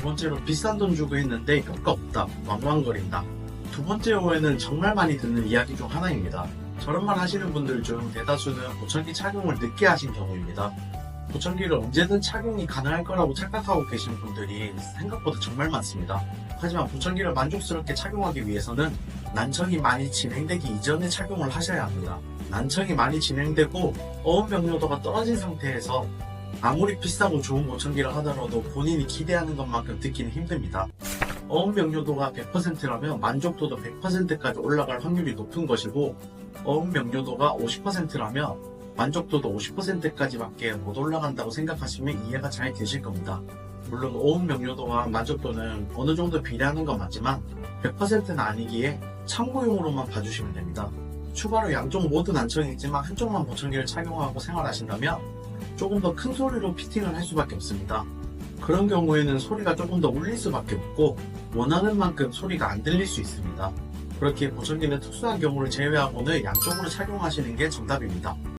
두 번째로 비싼 돈 주고 했는데 효과 없다, 왕왕거린다. 두 번째 오해는 정말 많이 듣는 이야기 중 하나입니다. 저런 말 하시는 분들 중 대다수는 보청기 착용을 늦게 하신 경우입니다. 보청기를 언제든 착용이 가능할 거라고 착각하고 계신 분들이 생각보다 정말 많습니다. 하지만 보청기를 만족스럽게 착용하기 위해서는 난청이 많이 진행되기 이전에 착용을 하셔야 합니다. 난청이 많이 진행되고 어음 명료도가 떨어진 상태에서 아무리 비싸고 좋은 보청기를 하더라도 본인이 기대하는 것만큼 듣기는 힘듭니다. 어음 명료도가 100%라면 만족도도 100%까지 올라갈 확률이 높은 것이고 어음 명료도가 50%라면 만족도도 50%까지밖에 못 올라간다고 생각하시면 이해가 잘 되실 겁니다. 물론 어음 명료도와 만족도는 어느 정도 비례하는 건 맞지만 100%는 아니기에 참고용으로만 봐주시면 됩니다. 추가로 양쪽 모두 난청이 있지만 한쪽만 보청기를 착용하고 생활하신다면 조금 더 큰 소리로 피팅을 할 수밖에 없습니다. 그런 경우에는 소리가 조금 더 울릴 수밖에 없고 원하는 만큼 소리가 안 들릴 수 있습니다. 그렇게 보청기는 특수한 경우를 제외하고는 양쪽으로 착용하시는 게 정답입니다.